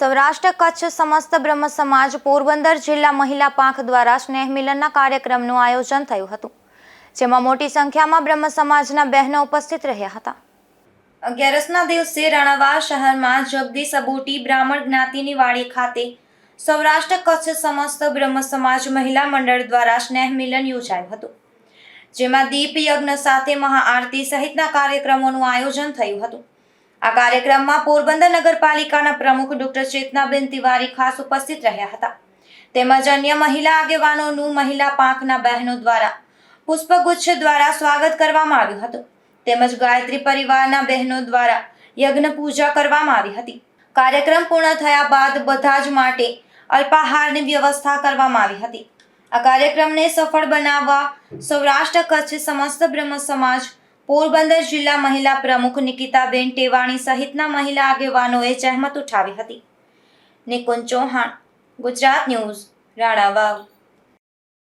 સૌરાષ્ટ્ર કચ્છ સમસ્ત બ્રહ્મ સમાજ પોરબંદર જિલ્લા મહિલા પાંખ દ્વારા સ્નેહ મિલનના કાર્યક્રમનું આયોજન થયું હતું, જેમાં મોટી સંખ્યામાં બ્રહ્મ સમાજના બહેનો ઉપસ્થિત રહ્યા હતા. અગિયારસના દિવસે રાણાવા શહેરમાં જગદીશ અબોટી બ્રાહ્મણ જ્ઞાતિની વાડી ખાતે સૌરાષ્ટ્ર કચ્છ સમસ્ત બ્રહ્મ સમાજ મહિલા મંડળ દ્વારા સ્નેહ મિલન યોજાયું હતું, જેમાં દીપ યજ્ઞ સાથે મહાઆરતી સહિતના કાર્યક્રમોનું આયોજન થયું હતું. આ કાર્યક્રમમાં પોરબંદર નગરપાલિકાના પ્રમુખ ડોક્ટર ચેતનાબેન તિવારી ખાસ ઉપસ્થિત રહ્યા હતા. તેમજ અન્ય મહિલા આગેવાનોનું મહિલા પાંખના બહેનો દ્વારા પુષ્પગુચ્છ દ્વારા સ્વાગત કરવામાં આવ્યું હતું. તેમજ ગાયત્રી પરિવારના બહેનો દ્વારા યજ્ઞ પૂજા કરવામાં આવી હતી. કાર્યક્રમ પૂર્ણ થયા બાદ બધા જ માટે અલ્પાહારની વ્યવસ્થા કરવામાં આવી હતી. આ કાર્યક્રમને સફળ બનાવવા સૌરાષ્ટ્ર કચ્છ સમસ્ત બ્રહ્મ સમાજ પોરબંદર જિલ્લા મહિલા પ્રમુખ નિકિતાબેન ટેવાણી સહિતના મહિલા આગેવાનોએ જહેમત ઉઠાવી હતી. નિકુંજ ચૌહાણ, ગુજરાત ન્યૂઝ, રાણાવાવ.